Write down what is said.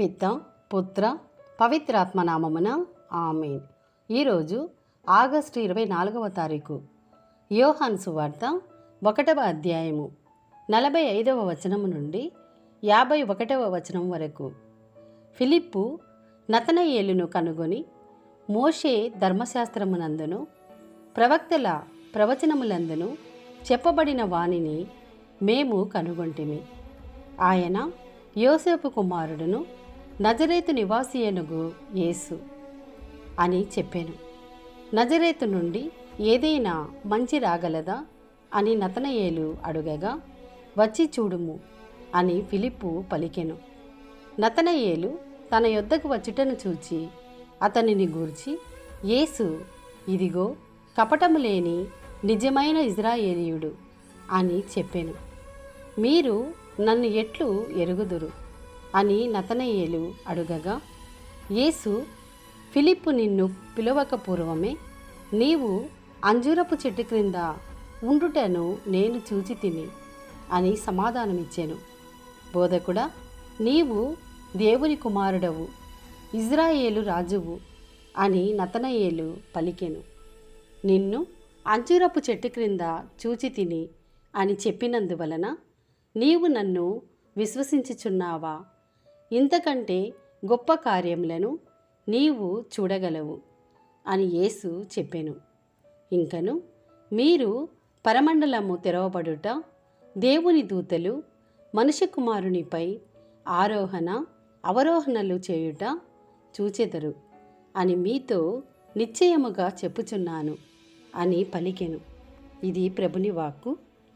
పిత పుత్ర పవిత్రాత్మ నామమున ఆమెన్. ఈరోజు ఆగస్టు ఇరవై నాలుగవ తారీఖు. యోహాన్ సువార్త ఒకటవ అధ్యాయము. నలభై ఐదవ వచనము నుండి యాభై ఒకటవ వచనం వరకు. ఫిలిప్పు నతనయేలును కనుగొని మోషే ధర్మశాస్త్రమునందును ప్రవక్తల ప్రవచనములందును చెప్పబడిన వాణిని మేము కనుగొంటిమి. ఆయన యోసేపు కుమారుడును నజరేతు నివాసియనుగు యేసు అని చెప్పాను. నజరేతు నుండి ఏదైనా మంచి రాగలదా అని నతనయేలు అడుగగా వచ్చి చూడుము అని ఫిలిప్పు పలికెను. నతనయేలు తన యొద్దకు వచ్చుటను చూచి అతనిని గూర్చి యేసు ఇదిగో కపటము లేని నిజమైన ఇజ్రాయేలీయుడు అని చెప్పాను. మీరు నన్ను ఎట్లు ఎరుగుదురు? అని నతనయేలు అడుగగా యేసు ఫిలిప్పు నిన్ను పిలవక పూర్వమే నీవు అంజూరపు చెట్టు క్రింద ఉండుటను నేను చూచి తిని అని సమాధానమిచ్చాను. బోధకుడా నీవు దేవుని కుమారుడవు ఇజ్రాయేలు రాజువు అని నతనయేలు పలికెను. నిన్ను అంజూరపు చెట్టు క్రింద చూచి తిని అని చెప్పినందువలన నీవు నన్ను విశ్వసించుచున్నావా? ఇంతకంటే గొప్ప కార్యములను నీవు చూడగలవు అని యేసు చెప్పెను. ఇంకను మీరు పరమండలము తెరవబడుట దేవుని దూతలు మనుష్య కుమారునిపై ఆరోహణ అవరోహణలు చేయుట చూచెదరు అని మీతో నిశ్చయముగా చెప్పుచున్నాను అని పలికెను. ఇది ప్రభుని వాక్కు.